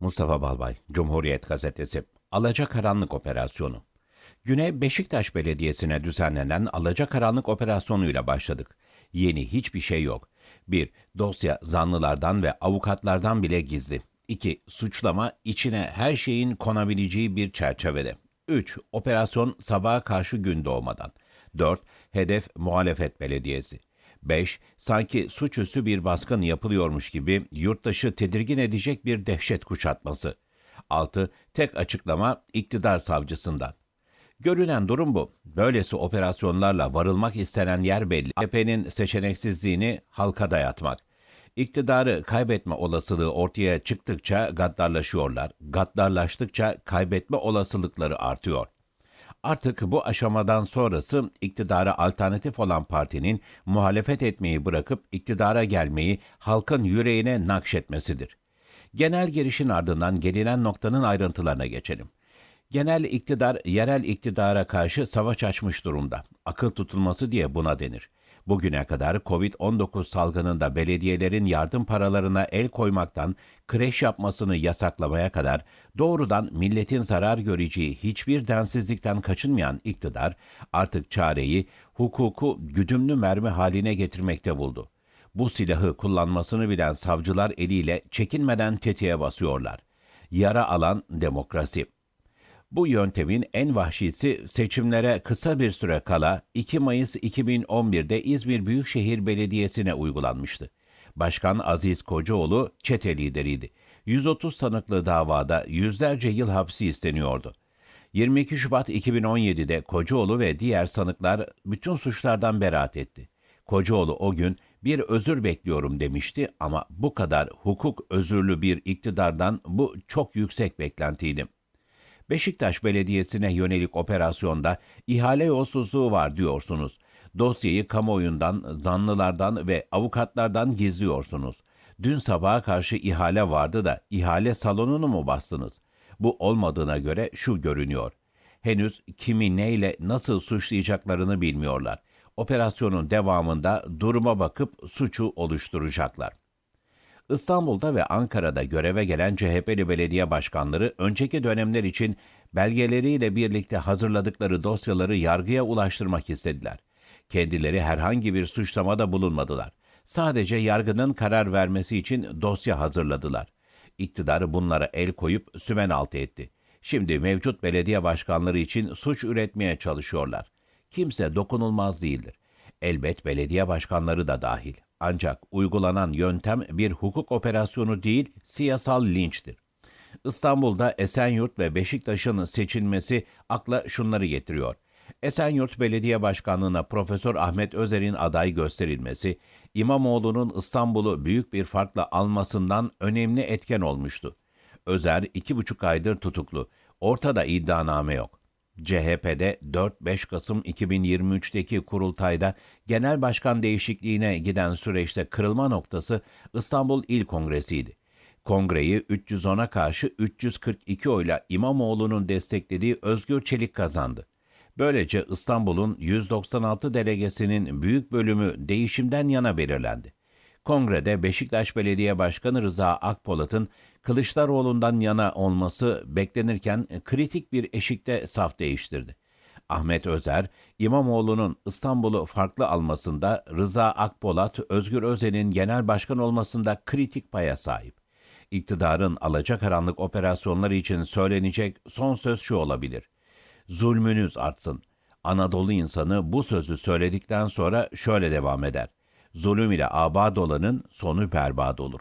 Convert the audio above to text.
Mustafa Balbay, Cumhuriyet Gazetesi. Alacakaranlık Operasyonu. Güne Beşiktaş Belediyesi'ne düzenlenen Alacakaranlık Operasyonuyla başladık. Yeni hiçbir şey yok. 1. Dosya zanlılardan ve avukatlardan bile gizli. 2. Suçlama içine her şeyin konabileceği bir çerçevede. 3. Operasyon sabaha karşı gün doğmadan. 4. Hedef muhalefet belediyesi. 5. Sanki suçüstü bir baskın yapılıyormuş gibi yurttaşı tedirgin edecek bir dehşet kuşatması. 6. Tek açıklama iktidar savcısından. Görünen durum bu. Böylesi operasyonlarla varılmak istenen yer belli. AKP'nin seçeneksizliğini halka dayatmak. İktidarı kaybetme olasılığı ortaya çıktıkça gaddarlaşıyorlar. Gaddarlaştıkça kaybetme olasılıkları artıyor. Artık bu aşamadan sonrası iktidara alternatif olan partinin muhalefet etmeyi bırakıp iktidara gelmeyi halkın yüreğine nakşetmesidir. Genel girişin ardından gelinen noktanın ayrıntılarına geçelim. Genel iktidar yerel iktidara karşı savaş açmış durumda. Akıl tutulması diye buna denir. Bugüne kadar Covid-19 salgınında belediyelerin yardım paralarına el koymaktan kreş yapmasını yasaklamaya kadar doğrudan milletin zarar göreceği hiçbir densizlikten kaçınmayan iktidar artık çareyi hukuku güdümlü mermi haline getirmekte buldu. Bu silahı kullanmasını bilen savcılar eliyle çekinmeden tetiğe basıyorlar. Yara alan demokrasi. Bu yöntemin en vahşisi seçimlere kısa bir süre kala 2 Mayıs 2011'de İzmir Büyükşehir Belediyesi'ne uygulanmıştı. Başkan Aziz Kocaoğlu çete lideriydi. 130 sanıklı davada yüzlerce yıl hapsi isteniyordu. 22 Şubat 2017'de Kocaoğlu ve diğer sanıklar bütün suçlardan beraat etti. Kocaoğlu o gün bir özür bekliyorum demişti ama bu kadar hukuk özürlü bir iktidardan bu çok yüksek beklentiydi. Beşiktaş Belediyesi'ne yönelik operasyonda ihale yolsuzluğu var diyorsunuz. Dosyayı kamuoyundan, zanlılardan ve avukatlardan gizliyorsunuz. Dün sabaha karşı ihale vardı da ihale salonunu mu bastınız? Bu olmadığına göre şu görünüyor. Henüz kimi neyle nasıl suçlayacaklarını bilmiyorlar. Operasyonun devamında duruma bakıp suçu oluşturacaklar. İstanbul'da ve Ankara'da göreve gelen CHP'li belediye başkanları önceki dönemler için belgeleriyle birlikte hazırladıkları dosyaları yargıya ulaştırmak istediler. Kendileri herhangi bir suçlamada bulunmadılar. Sadece yargının karar vermesi için dosya hazırladılar. İktidar bunlara el koyup sümen altı etti. Şimdi mevcut belediye başkanları için suç üretmeye çalışıyorlar. Kimse dokunulmaz değildir. Elbet belediye başkanları da dahil. Ancak uygulanan yöntem bir hukuk operasyonu değil, siyasal linçtir. İstanbul'da Esenyurt ve Beşiktaş'ın seçilmesi akla şunları getiriyor. Esenyurt Belediye Başkanlığı'na Profesör Ahmet Özer'in aday gösterilmesi, İmamoğlu'nun İstanbul'u büyük bir farkla almasından önemli etken olmuştu. Özer iki buçuk aydır tutuklu. Ortada iddianame yok. CHP'de 4-5 Kasım 2023'teki kurultayda genel başkan değişikliğine giden süreçte kırılma noktası İstanbul İl Kongresi'ydi. Kongreyi 310'a karşı 342 oyla İmamoğlu'nun desteklediği Özgür Çelik kazandı. Böylece İstanbul'un 196 delegesinin büyük bölümü değişimden yana belirlendi. Kongrede Beşiktaş Belediye Başkanı Rıza Akpolat'ın Kılıçdaroğlu'ndan yana olması beklenirken kritik bir eşikte saf değiştirdi. Ahmet Özer, İmamoğlu'nun İstanbul'u farklı almasında Rıza Akpolat, Özgür Özel'in genel başkan olmasında kritik paya sahip. İktidarın alacakaranlık operasyonları için söylenecek son söz şu olabilir. Zulmünüz artsın. Anadolu insanı bu sözü söyledikten sonra şöyle devam eder. Zulüm ile abad olanın sonu berbat olur.